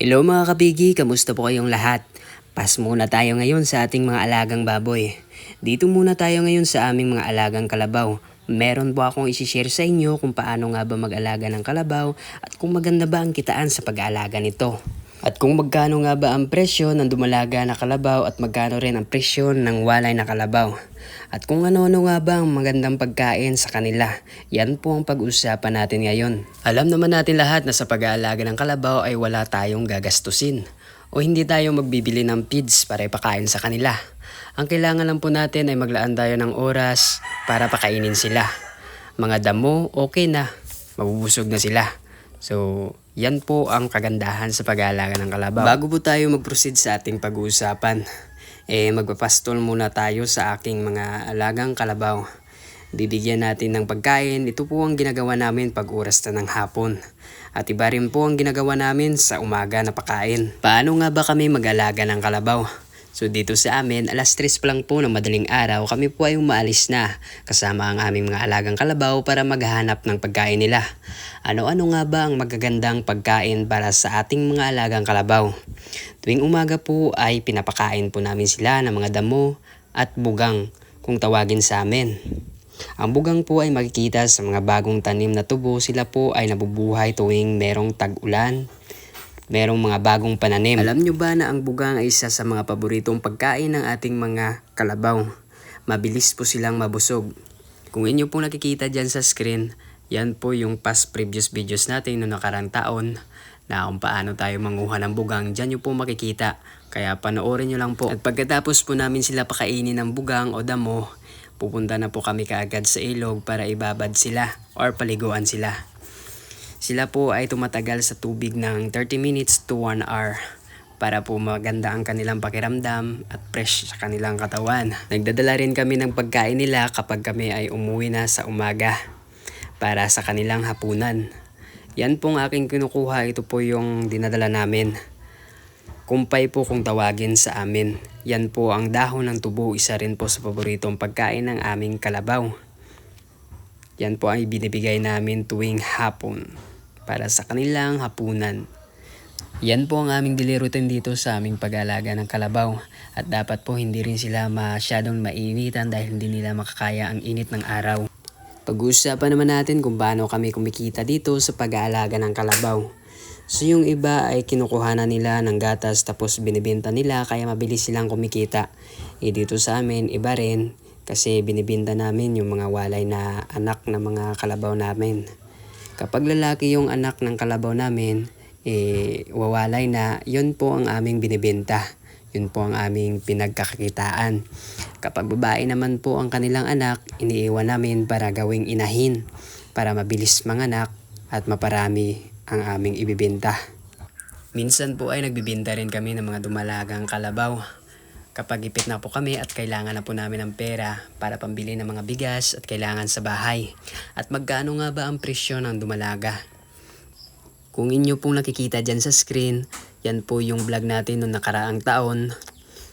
Hello mga kabigi, kamusta po kayong lahat? Pas muna tayo ngayon sa ating mga alagang baboy. Dito muna tayo ngayon sa aming mga alagang kalabaw. Meron po akong isishare sa inyo kung paano nga ba mag-alaga ng kalabaw at kung maganda ba ang kitaan sa pag-aalaga nito. At kung magkano nga ba ang presyo ng dumalaga na kalabaw at magkano rin ang presyo ng walay na kalabaw. At kung ano-ano nga ba ang magandang pagkain sa kanila. Yan po ang pag-uusapan natin ngayon. Alam naman natin lahat na sa pag-aalaga ng kalabaw ay wala tayong gagastusin. O hindi tayo magbibili ng feeds para ipakain sa kanila. Ang kailangan lang po natin ay maglaan tayo ng oras para pakainin sila. Mga damo, okay na. Mabubusog na sila. So, yan po ang kagandahan sa pag-aalaga ng kalabaw. Bago po tayo mag-proceed sa ating pag-uusapan, eh magpapastol muna tayo sa aking mga alagang kalabaw. Bibigyan natin ng pagkain. Ito po ang ginagawa namin pag oras na ng hapon. At iba rin po ang ginagawa namin sa umaga na pakain. Paano nga ba kami mag-alaga ng kalabaw? So dito sa amin, alas 3 pa lang po ng madaling araw, kami po ay umaalis na kasama ang aming mga alagang kalabaw para maghahanap ng pagkain nila. Ano-ano nga ba ang magagandang pagkain para sa ating mga alagang kalabaw? Tuwing umaga po ay pinapakain po namin sila ng mga damo at bugang kung tawagin sa amin. Ang bugang po ay makikita sa mga bagong tanim na tubo, sila po ay nabubuhay tuwing merong tag-ulan, merong mga bagong pananim. Alam nyo ba na ang bugang ay isa sa mga paboritong pagkain ng ating mga kalabaw? Mabilis po silang mabusog. Kung inyo pong nakikita dyan sa screen, yan po yung past previous videos natin noong nakarang taon na kung paano tayo manguha ng bugang, dyan nyo po makikita. Kaya panoorin nyo lang po. At pagkatapos po namin sila pakainin ng bugang o damo, pupunta na po kami kaagad sa ilog para ibabad sila or paliguan sila. Sila po ay tumatagal sa tubig ng 30 minutes to 1 hour para po maganda ang kanilang pakiramdam at fresh sa kanilang katawan. Nagdadala rin kami ng pagkain nila kapag kami ay umuwi na sa umaga para sa kanilang hapunan. Yan pong aking kinukuha, ito po yung dinadala namin. Kumpay po kung tawagin sa amin. Yan po ang dahon ng tubo, isa rin po sa paboritong pagkain ng aming kalabaw. Yan po ay binibigay namin tuwing hapon para sa kanilang hapunan. Yan po ang aming daily routine dito sa aming pag-alaga ng kalabaw at dapat po hindi rin sila masyadong mainitan dahil hindi nila makakaya ang init ng araw. Pag-uusapan naman natin kung paano kami kumikita dito sa pag-aalaga ng kalabaw. So yung iba ay kinukuha na nila ng gatas tapos binibenta nila kaya mabilis silang kumikita. E dito sa amin iba rin kasi binibenta namin yung mga walay na anak ng mga kalabaw namin. Kapag lalaki yung anak ng kalabaw namin, eh, wawalay na, yun po ang aming binibenta. Yun po ang aming pinagkakakitaan. Kapag babae naman po ang kanilang anak, iniiwan namin para gawing inahin para mabilis manganak at maparami ang aming ibibenta. Minsan po ay nagbibinta rin kami ng mga dumalagang kalabaw. Kapag ipit na po kami at kailangan na po namin ng pera para pambili ng mga bigas at kailangan sa bahay. At magkano nga ba ang presyo ng dumalaga? Kung inyo pong nakikita dyan sa screen, yan po yung vlog natin noong nakaraang taon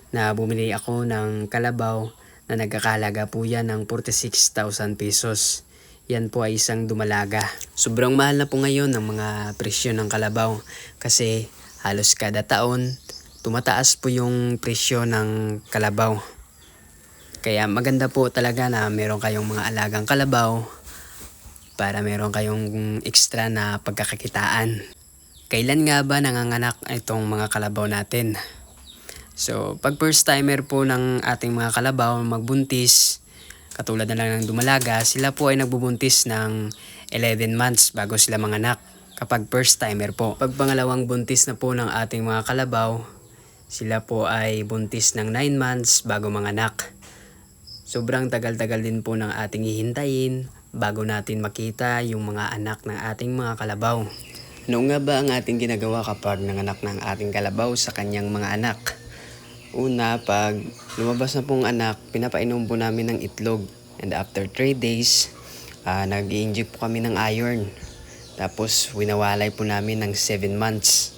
na bumili ako ng kalabaw na nagkakalaga po yan ng 46,000 pesos. Yan po ay isang dumalaga. Sobrang mahal na po ngayon ng mga presyo ng kalabaw kasi halos kada taon tumataas po yung presyo ng kalabaw. Kaya maganda po talaga na meron kayong mga alagang kalabaw para meron kayong extra na pagkakakitaan. Kailan nga ba nanganganak itong mga kalabaw natin? So, pag first timer po ng ating mga kalabaw magbuntis, katulad na lang ng dumalaga, sila po ay nagbubuntis ng 11 months bago sila manganak kapag first timer po. Pag pangalawang buntis na po ng ating mga kalabaw, sila po ay buntis ng 9 months bago manganak. Sobrang tagal-tagal din po ng ating hihintayin bago natin makita yung mga anak ng ating mga kalabaw. Noong nga ba ang ating ginagawa kapag nanganak ng ating kalabaw sa kanyang mga anak? Una, pag lumabas na pong anak, pinapainom po namin ng itlog. And after 3 days, uh, nag inject po kami ng iron. Tapos, winawalay po namin ng 7 months.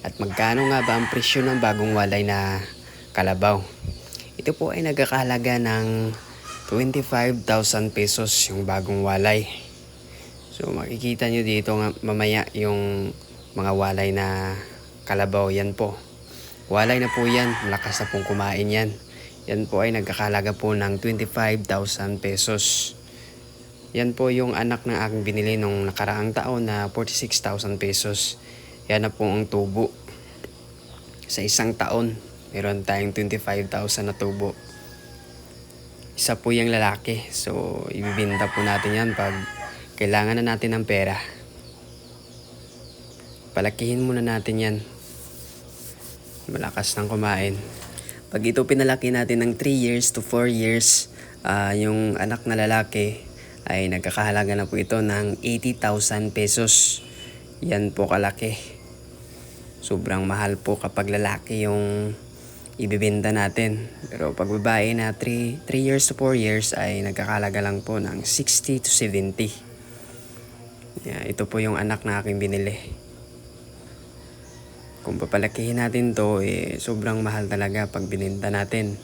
At magkano nga ba ang presyo ng bagong walay na kalabaw? Ito po ay nagkakahalaga ng 25,000 pesos yung bagong walay. So makikita nyo dito nga mamaya yung mga walay na kalabaw. Yan po. Walay na po yan. Malakas na pong kumain yan. Yan po ay nagkakalaga po ng 25,000 pesos. Yan po yung anak ng aking binili nung nakaraang taon na 46,000 pesos. Yan na po ang tubo. Sa isang taon, meron tayong 25,000 na tubo. Isa po yung lalaki. So, ibibinta po natin yan pag kailangan na natin ng pera. Palakihin muna natin yan. Malakas ng kumain. Pag ito pinalaki natin ng 3 years to 4 years, ah, yung anak na lalaki ay nagkakahalaga na po ito ng 80,000 pesos. Yan po kalaki. Sobrang mahal po kapag lalaki yung ibibenta natin. Pero pag babae na 3, 3 years to 4 years ay nagkakalaga lang po ng 60 to 70. Yeah, ito po yung anak na aking binili. Kung papalakihin natin to, eh, sobrang mahal talaga pag bininta natin.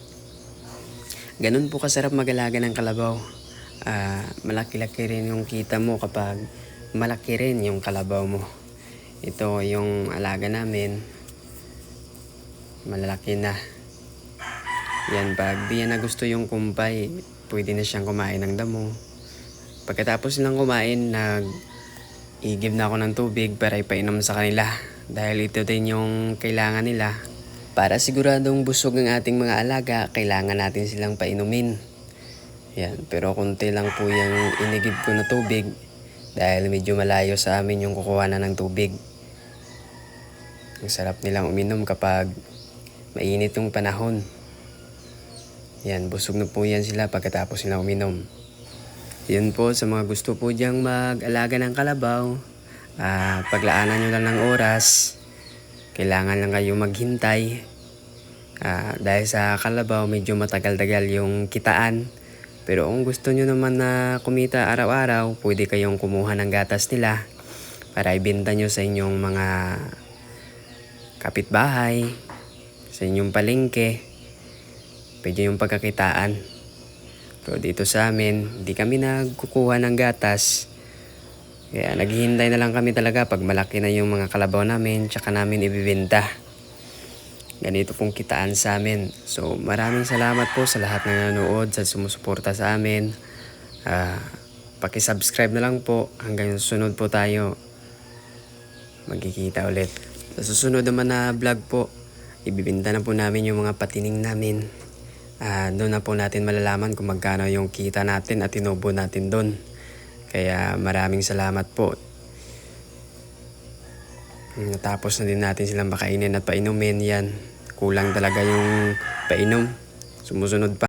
Ganun po kasarap mag-alaga ng kalabaw. Ah, malaki-laki rin yung kita mo kapag malaki rin yung kalabaw mo. Ito yung alaga namin. Malalaki na. Yan, pag di yan na gusto yung kumpay, pwede na siyang kumain ng damo. Pagkatapos nilang kumain, nag i-give na ako ng tubig para ipainom sa kanila. Dahil ito din yung kailangan nila. Para siguradong busog ang ating mga alaga, kailangan natin silang painumin. Yan, pero konti lang po yung inigib ko na tubig dahil medyo malayo sa amin yung kukuha na ng tubig. Ang sarap nilang uminom kapag mainit yung panahon. Yan, busog na po yan sila pagkatapos nila uminom. Yun po, sa mga gusto po diyang mag-alaga ng kalabaw, ah, paglaanan nyo lang ng oras, kailangan lang kayo maghintay. Ah, dahil sa kalabaw, medyo matagal-tagal yung kitaan. Pero kung gusto nyo naman na kumita araw-araw, pwede kayong kumuha ng gatas nila para ibenta nyo sa inyong mga kapitbahay, sa inyong palengke. Pwede yung pagkakitaan. Pero dito sa amin, hindi kami nagkukuha ng gatas. Kaya naghihintay na lang kami talaga pag malaki na yung mga kalabaw namin, tsaka namin ibibenta. Ganito pong kitaan sa amin. So maraming salamat po sa lahat na nanonood, sa sumusuporta sa amin. Ah, paki-subscribe na lang po hanggang sa susunod po tayo magkikita ulit. Sa susunod naman na vlog po, ibibenta na po namin yung mga patining namin. Ah, doon na po natin malalaman kung magkano yung kita natin at tinubo natin doon. Kaya maraming salamat po. Natapos na din natin silang makainin at painumin yan. Kulang talaga yung painom. Sumusunod pa.